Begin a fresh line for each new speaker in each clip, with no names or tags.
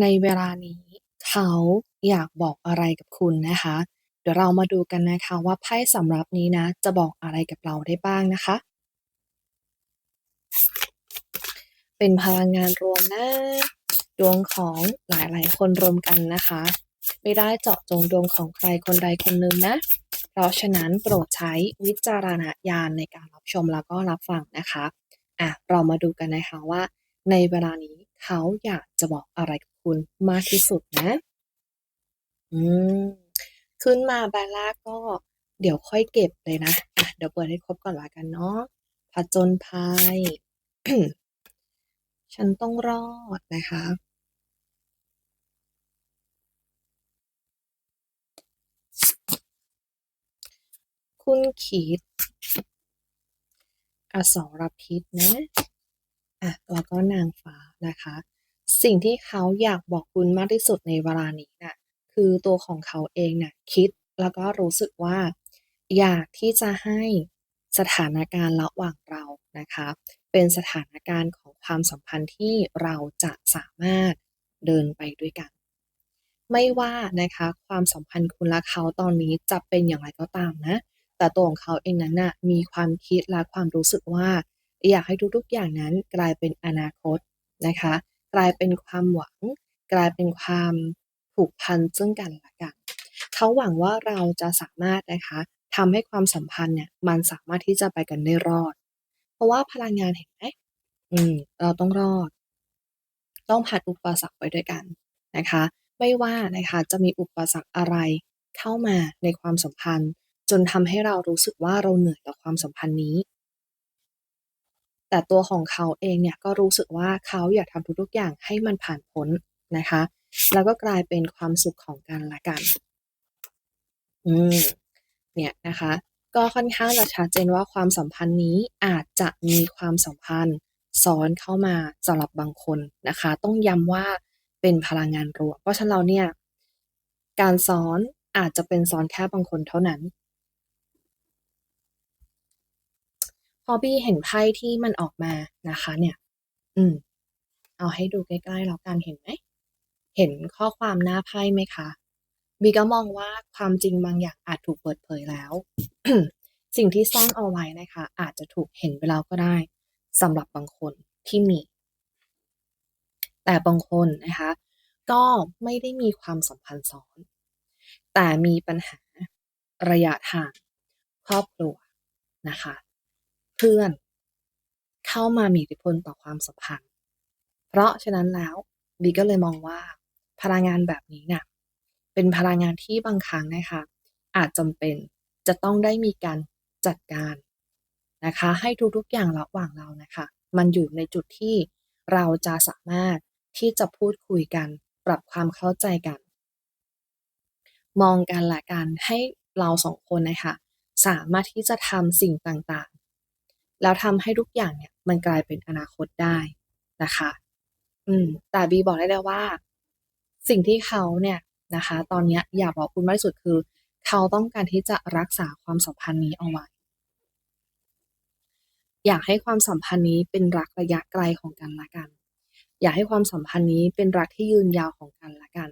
ในเวลานี้เขาอยากบอกอะไรกับคุณนะคะ เดี๋ยวเรามาดูกันนะคะว่าไพ่สำรับนี้นะ จะบอกอะไรกับเราได้บ้างนะคะ เป็นพลังงานรวมนะ ดวงของหลายๆ คนรวมกันนะคะ ไม่ได้เจาะจงดวงของใครคนใดคนหนึ่งนะ เพราะฉะนั้นโปรดใช้วิจารณญาณในการรับชมแล้วก็รับฟังนะคะอะเรามาดูกันนะคะว่า ในเวลานี้เขาอยากจะบอกอะไรกับ คุณมากที่สุดนะ อืม ขึ้นมาบแรกก็เดี๋ยวค่อยเก็บเลยนะอะเดี๋ยวเปิดให้ครบก่อนละกันเนาะผจญภัย ฉันต้องรอดนะคะคุณคิดอสรพิษนะ อะ แล้วก็นางฟ้านะคะ สิ่งที่เขาอยากบอกคุณมากที่สุดในเวลานี้น่ะคือตัวของเขาเองน่ะคิดแล้วก็รู้สึกว่า อยากที่จะให้สถานการณ์ระหว่างเรานะคะ เป็นสถานการณ์ของความสัมพันธ์ที่เราจะสามารถเดินไปด้วยกัน ไม่ว่านะคะความสัมพันธ์คุณและเขาตอนนี้จะเป็นอย่างไรก็ตามนะ แต่ตัวของเขาเองนั้นน่ะมีความคิดและความรู้สึกว่า อยากให้ทุกๆอย่างนั้นกลายเป็นอนาคตนะคะ กลายเป็นความหวัง กลายเป็นความผูกพันซึ่งกันและกันเขาหวังว่าเราจะสามารถนะคะทำให้ความสัมพันธ์เนี่ยมันสามารถที่จะไปกันได้รอด เพราะว่าพลังงานเห็นไหมอืมเราต้องรอด ต้องผ่านอุปสรรคไปด้วยกันนะคะ ไม่ว่านะคะจะมีอุปสรรคอะไรเข้ามาในความสัมพันธ์ จนทำให้เรารู้สึกว่าเราเหนื่อยกับความสัมพันธ์นี้ แต่ตัวของเขาเองเนี่ยก็รู้สึกว่าเขาอยากทำทุกๆอย่างให้มันผ่านพ้นนะคะ แล้วก็กลายเป็นความสุขของกันและกัน อืม เนี่ยนะคะ ก็ค่อนข้างจะชัดเจนว่าความสัมพันธ์นี้อาจจะมีความสัมพันธ์ซ้อนเข้ามาสำหรับบางคนนะคะ ต้องย้ำว่าเป็นพลังงานรวมเพราะฉะนั้นเราเนี่ย การซ้อนอาจจะเป็นซ้อนแค่บางคนเท่านั้น พอบี้เห็นไพ่ที่มันออกมานะคะ เนี่ย อืม เอาให้ดูใกล้ๆแล้วกันเห็นไหม เห็นข้อความหน้าไพ่ไหมคะบีก็มองว่าความจริงบางอย่างอาจถูกเปิดเผยแล้ว สิ่งที่ซ่อนเอาไว้นะคะ อาจจะถูกเห็นไปแล้วก็ได้สำหรับบางคนที่มี แต่บางคนนะคะ ก็ไม่ได้มีความสัมพันธ์ซ้อน แต่มีปัญหาระยะทางครอบครัวนะคะ เพื่อน เข้ามามีอิทธิพลต่อความสัมพันธ์ เพราะฉะนั้นแล้วบีก็เลยมองว่า พลังงานแบบนี้เนี่ยเป็นพลังงานที่บางครั้งนะคะอาจจำเป็นจะต้องได้มีการจัดการนะคะ ให้ทุกๆอย่างระหว่างเรานะคะ มันอยู่ในจุดที่เราจะสามารถที่จะพูดคุยกัน ปรับความเข้าใจกัน มองกันและกันให้เราสองคนนะคะ สามารถที่จะทำสิ่งต่าง แล้วทำให้ทุกอย่างเนี่ย มันกลายเป็นอนาคตได้นะคะ อืม แต่บีบอกได้เลยว่า สิ่งที่เขาเนี่ยนะคะ ตอนเนี้ยอยากบอกคุณมากที่สุดคือ เขาต้องการที่จะรักษาความสัมพันธ์นี้เอาไว้ อยากให้ความสัมพันธ์นี้เป็นรักระยะไกลของกันและกัน อยากให้ความสัมพันธ์นี้เป็นรักที่ยืนยาวของกันและกัน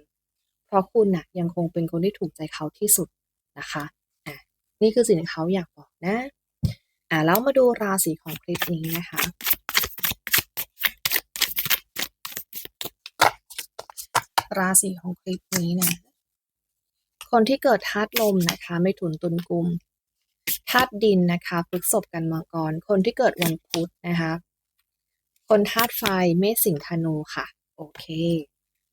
เพราะคุณน่ะยังคงเป็นคนที่ถูกใจเขาที่สุดนะคะอะนี่คือสิ่งที่เขาอยากบอกนะ อะแล้วมาดูราศีของคลิปนี้นะคะราศีของคลิปนี้นะ คนที่เกิดธาตุลมนะคะไม่ถุนตุลกุมธาตุดินนะคะพฤษภกันมังกร คนที่เกิดวันพุธนะคะ คนธาตุไฟเมษสิงธนูค่ะ โอเค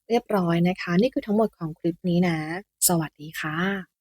เรียบร้อยนะคะ นี่คือทั้งหมดของคลิปนี้นะ สวัสดีค่ะ